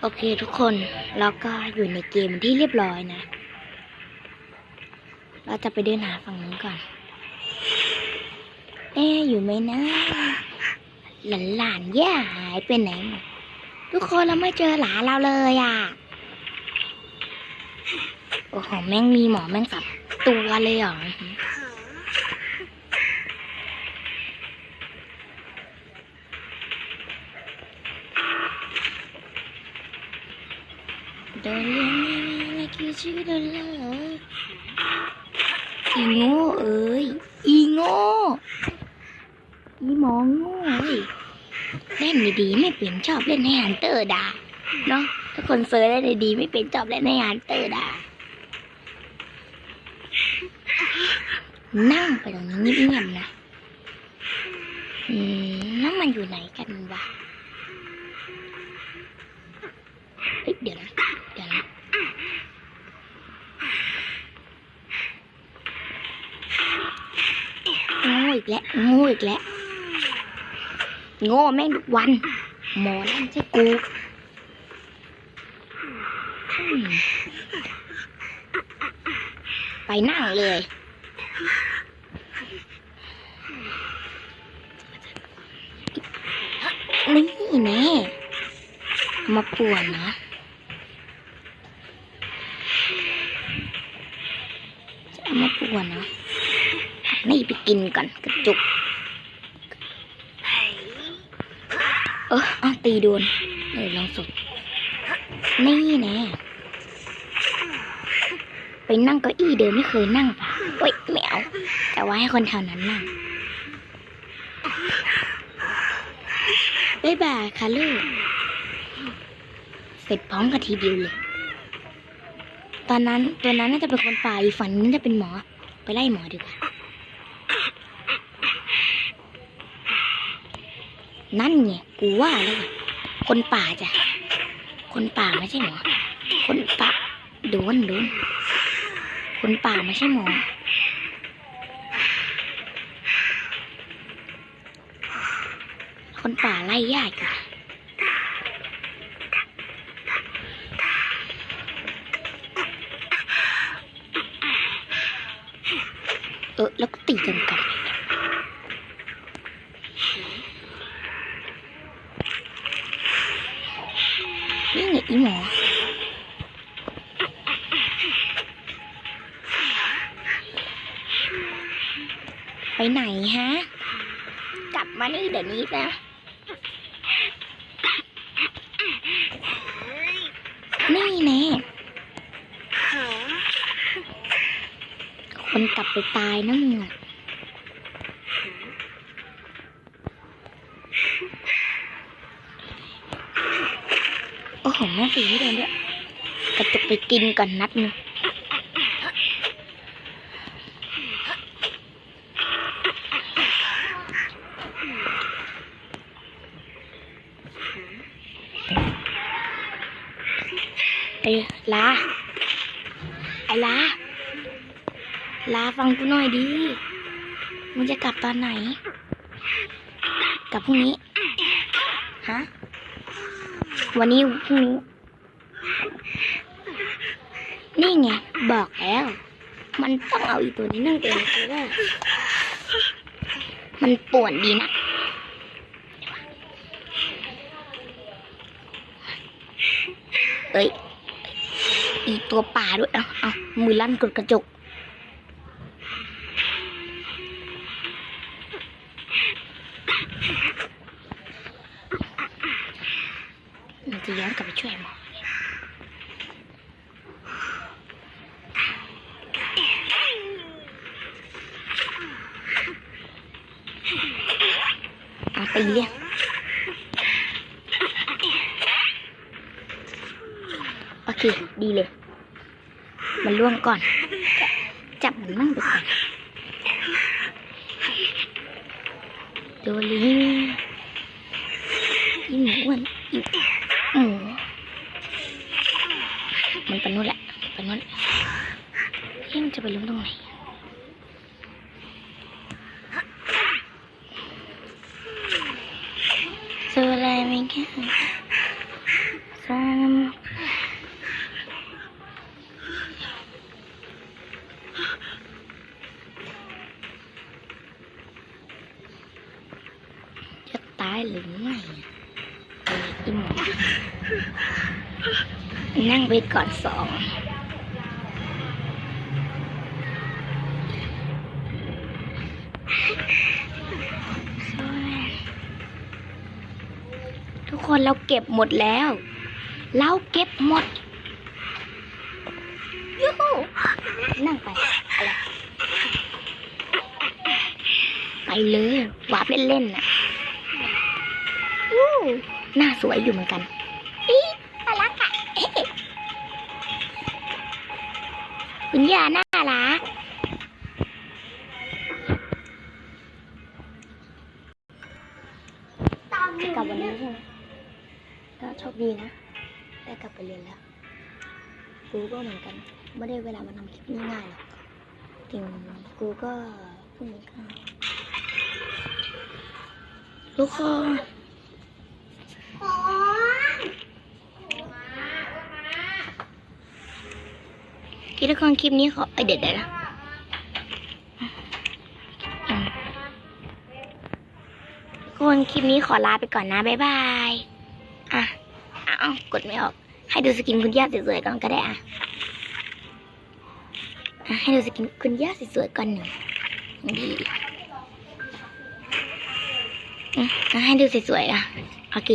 โอเคทุกคนเราก็อยู่ในเกมที่เรียบร้อยนะ เราจะไปเดินหาฝั่งนู้นก่อน เอ๊อยู่ไหมนะ หลานหลานย่าหายไปไหนหมดทุกคนเราไม่เจอหลานเราเลยอะ โอ้โหแม่งมีหมอแม่งสับตัวเลยเหรอ ดนเรียนไม่กี่ชื่อเดินเลยอีโง่เอ้ยอีโง่อีหมองโง่เอ้ยเล่นดีๆไม่เป็นชอบเล่นในฮันเตอร์ดาเนาะถ้าคนเซอร์เล่นดีๆไม่เป็นชอบเล่นในฮันเตอร์ดานั่งไปตรงนี้เงียบๆนะอืมนั่นมันอยู่ไหนกัน กแล้วโง่อีกแล้วโง่แม่งทุกวัน หมอนั่นใช่กูไปนั่งเลยนี่แน่มาป่วนนะจะมาป่วนนะ นี่ไปกินก่อนกระจุกเออเอาตีโดนเออลองสุดนี่แน่ไปนั่งเก้าอี้เดิมไม่เคยนั่งปะเฮ้ยไม่เอาแต่ว่าให้คนแถวนั้นนั่งบ๊ายบายค่ะลูก เสร็จพร้อมกันทีเดียวเลย ตอนนั้นตัวนั้นน่าจะเป็นคนป่าอีกฝั่งนี้จะเป็นหมอ ไปไล่หมอดีกว่า นั่นไงกูว่าแล้วคนป่าจ้ะ คนป่าไม่ใช่หมอ คนป่าโดนโดนคนป่าไม่ใช่หมอคนป่าไล่ยากอยู่เออแล้วก็ตีกันกัน นี่ไงอีหมอไปไหนฮะ กลับมานี่เดี๋ยวนี้นะนี่แน่คนกลับไปตายนะมึงอะ โอ้โหแม่งตีไม่โดนด้วยกระตุกไปกินก่อนนัดหนึงไอ้ลา ไอ้ลา ลาฟังกูหน่อยดิ มึงจะกลับตอนไหน กลับพรุ่งนี้ ฮะ วันนี้พรุ่งนี้ นี่ไง บอกแล้ว มันต้องเอาอีตัวนี้นั่งเป็นตัวแรกมันป่วนดีนะเอ้ย อีตัวป่าด้วย เอาเอามือลั่นกดกระจก มันจะย้อนกลับไปช่วยหมอเอาตี จะไปรู้ตรงไหนเจออะไรไหมแกซ้ตายหรือไม่อิมนั่งไปก่อนสอง ทุกคนเราเก็บหมดแล้ว เราเก็บหมดยูหูนั่งไปอะไรไปเลยวาบเล่นๆน่ะอู้หน้าสวยอยู่เหมือนกันอีน่ารักอะคุณย่าน่ารักกับวันนี้ใช่ไหม ก็โชคดีนะ ได้กลับไปเรียนแล้วกูก็เหมือนกัน ไม่ได้เวลามาทำคลิปง่ายๆหรอกถึงกูก็เพิ่งมีข้าวทุกคนคิดทุกคนคลิปนี้ขอเอ้ยเดี๋ยวเดี๋ยวนะคนคลิปนี้ขอลาไปก่อนนะ บ๊ายบาย กดไม่ออก ให้ดูสกินคุณย่าสวยๆก่อนก็ได้อะให้ดูสกินคุณย่าสวยๆก่อนหนึ่งดีอะอะให้ดูสวยๆอะโอเค